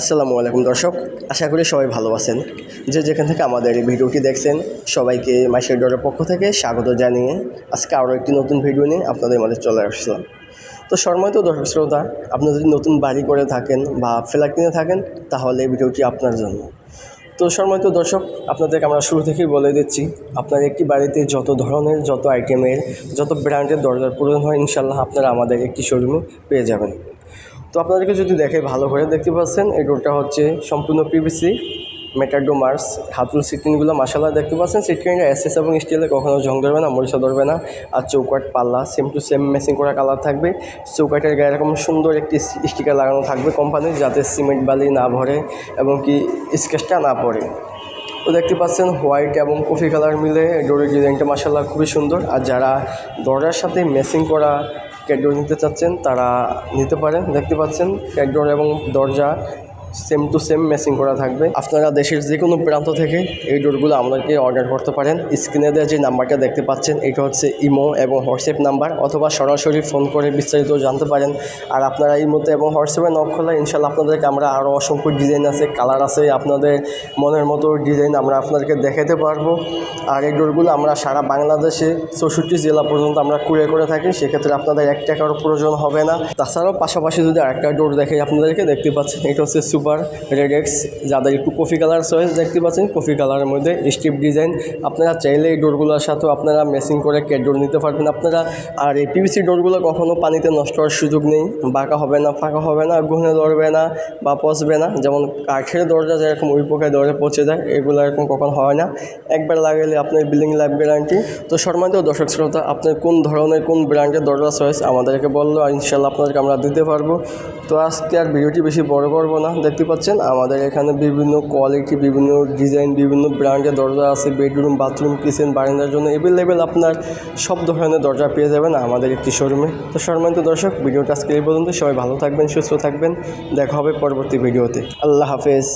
আসসালামু আলাইকুম দর্শক, আশা করি সবাই ভালো আছেন। যে যেখান থেকে আমাদের এই ভিডিওটি দেখছেন, সবাইকে মাসের ডরের পক্ষ থেকে স্বাগত জানিয়ে আজকে আরও একটি নতুন ভিডিও নিয়ে আপনাদের মাঝে চলে আসলাম। তো সম্মানিত দর্শক শ্রোতা, আপনি যদি নতুন বাড়ি করে থাকেন বা ফ্ল্যাট কিনে থাকেন, তাহলে এই ভিডিওটি আপনার জন্য। তো সম্মানিত দর্শক, আপনাদেরকে আমরা শুরু থেকেই বলে দিচ্ছি, আপনার একটি বাড়িতে যত ধরনের, যত আইটেমের যত ব্র্যান্ডের দরজার প্রয়োজন হয়, ইনশাল্লাহ আপনারা আমাদের একটি শোরুমে পেয়ে যাবেন। তো আপনাদেরকে যদি দেখে ভালো করে দেখতে পাচ্ছেন, এই ডোরটা হচ্ছে সম্পূর্ণ পিভিসি মেটাডো মার্স হাতুল সিটকিনগুলো মাসালা দেখতে পাচ্ছেন। সিটকিনটা এসএস এবং স্টিলে কখনো জং ধরবে না, মরিচা ধরবে না। আর চৌকাট পাল্লা সেম টু সেম ম্যাচিং করা কালার থাকবে। চৌকাটের গায়ে এরকম সুন্দর একটি স্টিকার লাগানো থাকবে কোম্পানির যাতে সিমেন্ট বালি না ভরে এবং কি স্কেচটা না পড়ে। তো দেখতে পাচ্ছেন হোয়াইট এবং কফি কালার মিলে ডোরের ডিজাইনটা মাসাল্লাহ খুবই সুন্দর। আর যারা দরজার সাথে ম্যাচিং করা ক্যাডোর নিতে চাচ্ছেন তারা নিতে পারেন দেখতে পাচ্ছেন ক্যাটডোর এবং দরজা সেম টু সেম ম্যাচিং করা থাকবে। আপনারা দেশের যে কোনো প্রান্ত থেকে এই ডোরগুলো আমাদেরকে অর্ডার করতে পারেন। স্ক্রিনে দেওয়া যে নাম্বারটা দেখতে পাচ্ছেন, এটা হচ্ছে ইমো এবং হোয়াটসঅ্যাপ নাম্বার। অথবা সরাসরি ফোন করে বিস্তারিত জানতে পারেন। আর আপনারা ইমোতে এবং হোয়াটসঅ্যাপে নক করলে ইনশাল্লাহ আপনাদেরকে আমরা আরও অসংখ্য ডিজাইন আছে কালার আছে, আপনাদের মনের মতো ডিজাইন আমরা আপনাদেরকে দেখাতে পারব। আর এই ডোরগুলো আমরা সারা বাংলাদেশে চৌষট্টি জেলা পর্যন্ত আমরা কুড়িয়ে করে থাকি, সেক্ষেত্রে আপনাদের এক টাকারও প্রয়োজন হবে না। তাছাড়াও পাশাপাশি যদি আরেকটা ডোর দেখে আপনাদেরকে, দেখতে পাচ্ছেন, এটা হচ্ছে সুপার রেডেক্স যাদের একটু কফি কালার চয়েস দেখতে পাচ্ছেন কফি কালারের মধ্যে স্টিপ ডিজাইন আপনারা চাইলে এই ডোরগুলোর সাথেও আপনারা মেসিং করে ক্যাট ডোর নিতে পারবেন আপনারা। আর এই পিভিসি ডোরগুলো কখনো পানিতে নষ্ট হওয়ার সুযোগ নেই। বাঁকা হবে না, ফাঁকা হবে না ঘুনে ধরবে না বা পচবে না। যেমন কাঠের দরজা যেরকম ওই পোকায় দরজা পচে যায়, এগুলো এরকম কখন হয় না। একবার লাগালে আপনার বিল্ডিং লাইফ গ্যারান্টি তো সম্মানিত দর্শক শ্রোতা, আপনার কোন ধরনের, কোন ব্র্যান্ডের দরজা চয়েস আমাদেরকে বলল, আর ইনশাল্লাহ আপনাদেরকে আমরা দিতে পারব। তো আজকে আর ভিডিওটি বেশি বড় করব না। দেখতে পাচ্ছেন, আমাদের এখানে বিভিন্ন কোয়ালিটি বিভিন্ন ডিজাইন বিভিন্ন ব্র্যান্ডের দরজা আছে বেডরুম বাথরুম কিচেন বারান্দার জন্য অ্যাভেলেবেল আপনার সব ধরনের দরজা পেয়ে যাবেন আমাদের একটি শোরুমে তো সম্মানিত দর্শক, ভিডিওটা আজকে এই পর্যন্ত সবাই ভালো থাকবেন, সুস্থ থাকবেন। দেখা হবে পরবর্তী ভিডিওতে। আল্লাহ হাফেজ।